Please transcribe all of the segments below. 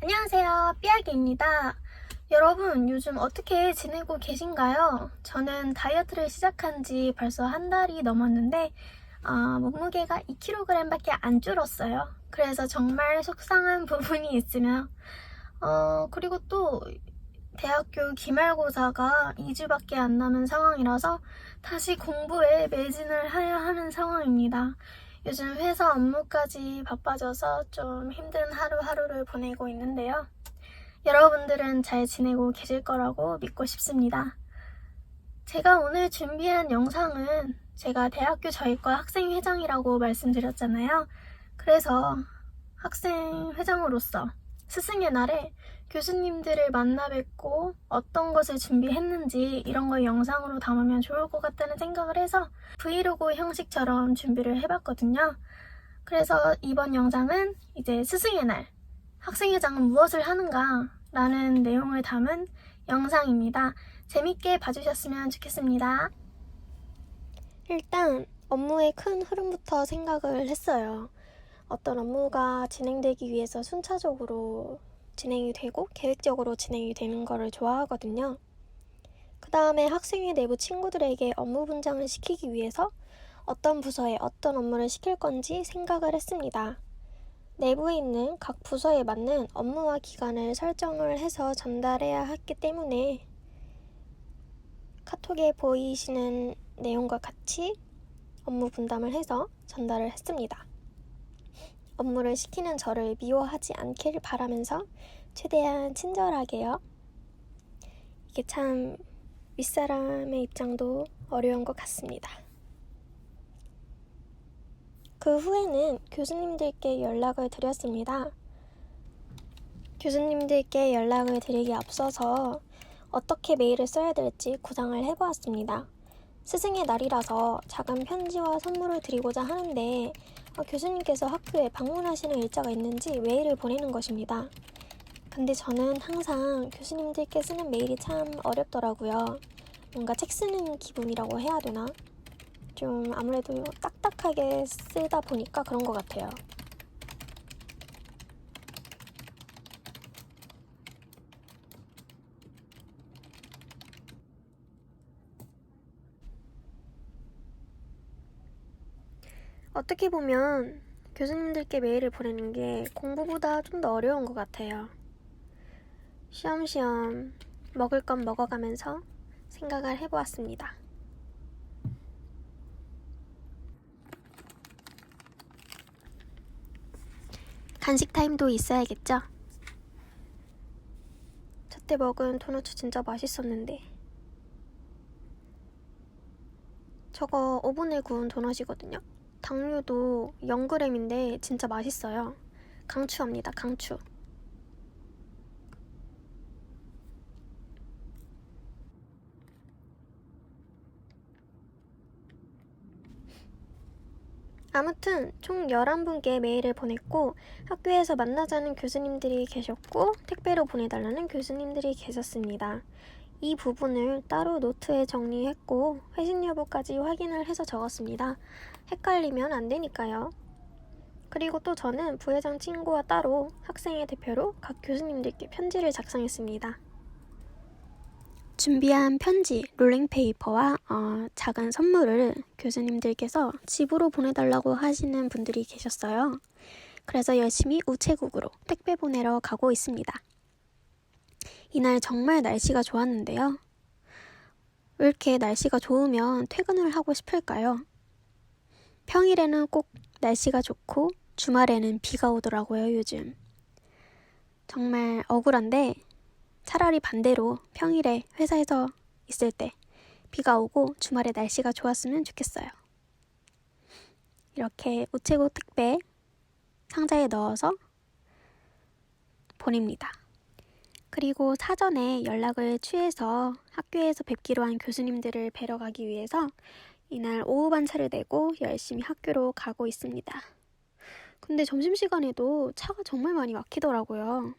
안녕하세요. 삐약입니다. 여러분, 요즘 어떻게 지내고 계신가요? 저는 다이어트를 시작한 지 벌써 한 달이 넘었는데, 아, 몸무게가 2kg밖에 안 줄었어요. 그래서 정말 속상한 부분이 있으며, 어, 그리고 또, 대학교 기말고사가 2주밖에 안 남은 상황이라서 다시 공부에 매진을 해야 하는 상황입니다. 요즘 회사 업무까지 바빠져서 좀 힘든 하루하루를 보내고 있는데요. 여러분들은 잘 지내고 계실 거라고 믿고 싶습니다. 제가 오늘 준비한 영상은 제가 대학교 저희과 학생회장이라고 말씀드렸잖아요. 그래서 학생회장으로서 스승의 날에 교수님들을 만나 뵙고 어떤 것을 준비했는지 이런 걸 영상으로 담으면 좋을 것 같다는 생각을 해서 브이로그 형식처럼 준비를 해봤거든요. 그래서 이번 영상은 이제 스승의 날, 학생회장은 무엇을 하는가 라는 내용을 담은 영상입니다. 재밌게 봐주셨으면 좋겠습니다. 일단 업무의 큰 흐름부터 생각을 했어요. 어떤 업무가 진행되기 위해서 순차적으로 진행이 되고 계획적으로 진행이 되는 거를 좋아하거든요. 그 다음에 학생회 내부 친구들에게 업무 분장을 시키기 위해서 어떤 부서에 어떤 업무를 시킬 건지 생각을 했습니다. 내부에 있는 각 부서에 맞는 업무와 기간을 설정을 해서 전달해야 했기 때문에 카톡에 보이시는 내용과 같이 업무 분담을 해서 전달을 했습니다. 업무를 시키는 저를 미워하지 않기를 바라면서 최대한 친절하게요. 이게 참 윗사람의 입장도 어려운 것 같습니다. 그 후에는 교수님들께 연락을 드렸습니다. 교수님들께 연락을 드리기 앞서서 어떻게 메일을 써야 될지 구상을 해보았습니다. 스승의 날이라서 작은 편지와 선물을 드리고자 하는데 어, 교수님께서 학교에 방문하시는 일자가 있는지 메일을 보내는 것입니다. 근데 저는 항상 교수님들께 쓰는 메일이 참 어렵더라고요. 뭔가 책 쓰는 기분이라고 해야 되나? 좀 아무래도 딱딱하게 쓰다 보니까 그런 것 같아요. 어떻게 보면 교수님들께 메일을 보내는 게 공부보다 좀 더 어려운 것 같아요. 쉬엄쉬엄 먹을 건 먹어가면서 생각을 해보았습니다. 간식 타임도 있어야겠죠? 저때 먹은 도넛 진짜 맛있었는데. 저거 오븐에 구운 도넛이거든요. 당류도 0g인데 진짜 맛있어요. 강추합니다, 강추. 아무튼 총 11분께 메일을 보냈고 학교에서 만나자는 교수님들이 계셨고 택배로 보내달라는 교수님들이 계셨습니다. 이 부분을 따로 노트에 정리했고 회신 여부까지 확인을 해서 적었습니다. 헷갈리면 안 되니까요. 그리고 또 저는 부회장 친구와 따로 학생회 대표로 각 교수님들께 편지를 작성했습니다. 준비한 편지, 롤링페이퍼와 어, 작은 선물을 교수님들께서 집으로 보내달라고 하시는 분들이 계셨어요. 그래서 열심히 우체국으로 택배 보내러 가고 있습니다. 이날 정말 날씨가 좋았는데요. 왜 이렇게 날씨가 좋으면 퇴근을 하고 싶을까요? 평일에는 꼭 날씨가 좋고 주말에는 비가 오더라고요, 요즘. 정말 억울한데 차라리 반대로 평일에 회사에서 있을 때 비가 오고 주말에 날씨가 좋았으면 좋겠어요. 이렇게 우체국 택배 상자에 넣어서 보냅니다. 그리고 사전에 연락을 취해서 학교에서 뵙기로 한 교수님들을 뵈러 가기 위해서 이날 오후 반차를 내고 열심히 학교로 가고 있습니다. 근데 점심시간에도 차가 정말 많이 막히더라고요.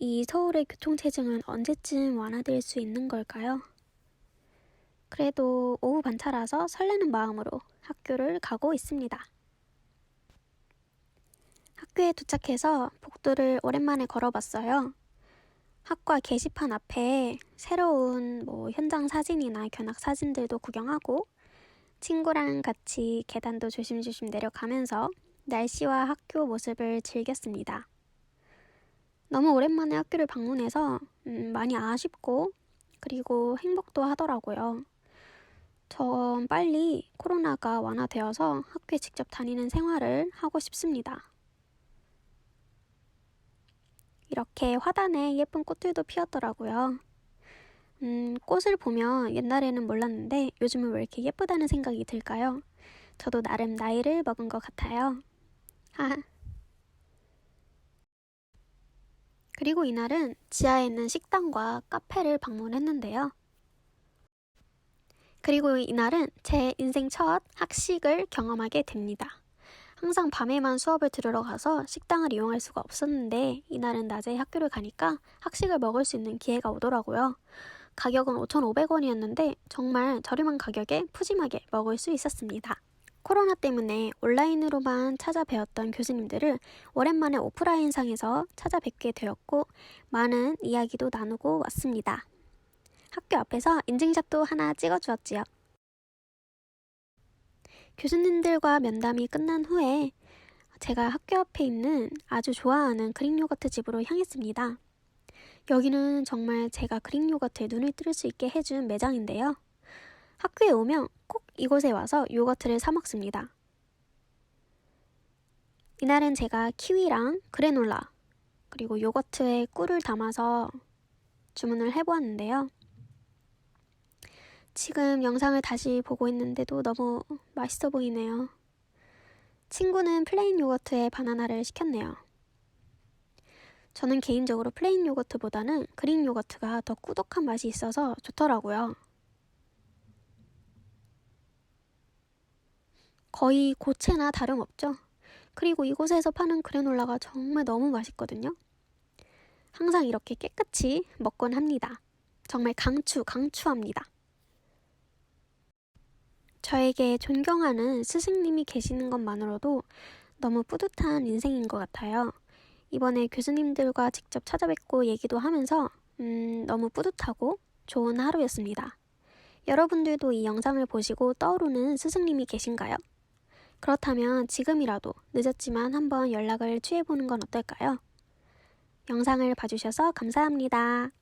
이 서울의 교통체증은 언제쯤 완화될 수 있는 걸까요? 그래도 오후 반차라서 설레는 마음으로 학교를 가고 있습니다. 학교에 도착해서 복도를 오랜만에 걸어봤어요. 학과 게시판 앞에 새로운 뭐 현장 사진이나 견학 사진들도 구경하고 친구랑 같이 계단도 조심조심 내려가면서 날씨와 학교 모습을 즐겼습니다. 너무 오랜만에 학교를 방문해서 음, 많이 아쉽고 그리고 행복도 하더라고요. 전 빨리 코로나가 완화되어서 학교에 직접 다니는 생활을 하고 싶습니다. 이렇게 화단에 예쁜 꽃들도 피었더라고요. 음, 꽃을 보면 옛날에는 몰랐는데 요즘은 왜 이렇게 예쁘다는 생각이 들까요? 저도 나름 나이를 먹은 것 같아요. 아. 그리고 이날은 지하에 있는 식당과 카페를 방문했는데요. 그리고 이날은 제 인생 첫 학식을 경험하게 됩니다. 항상 밤에만 수업을 들으러 가서 식당을 이용할 수가 없었는데 이날은 낮에 학교를 가니까 학식을 먹을 수 있는 기회가 오더라고요. 가격은 5,500원이었는데 정말 저렴한 가격에 푸짐하게 먹을 수 있었습니다. 코로나 때문에 온라인으로만 찾아뵈었던 교수님들을 오랜만에 오프라인상에서 찾아뵙게 되었고 많은 이야기도 나누고 왔습니다. 학교 앞에서 인증샷도 하나 찍어주었지요. 교수님들과 면담이 끝난 후에 제가 학교 앞에 있는 아주 좋아하는 그릭 요거트 집으로 향했습니다. 여기는 정말 제가 그릭 요거트에 눈을 뜰 수 있게 해준 매장인데요. 학교에 오면 꼭 이곳에 와서 요거트를 사 먹습니다. 이날은 제가 키위랑 그래놀라 그리고 요거트에 꿀을 담아서 주문을 해보았는데요. 지금 영상을 다시 보고 있는데도 너무 맛있어 보이네요. 친구는 플레인 요거트에 바나나를 시켰네요. 저는 개인적으로 플레인 요거트보다는 그릭 요거트가 더 꾸덕한 맛이 있어서 좋더라고요. 거의 고체나 다름없죠. 그리고 이곳에서 파는 그래놀라가 정말 너무 맛있거든요. 항상 이렇게 깨끗이 먹곤 합니다. 정말 강추, 강추합니다. 저에게 존경하는 스승님이 계시는 것만으로도 너무 뿌듯한 인생인 것 같아요. 이번에 교수님들과 직접 찾아뵙고 얘기도 하면서 음, 너무 뿌듯하고 좋은 하루였습니다. 여러분들도 이 영상을 보시고 떠오르는 스승님이 계신가요? 그렇다면 지금이라도 늦었지만 한번 연락을 취해보는 건 어떨까요? 영상을 봐주셔서 감사합니다.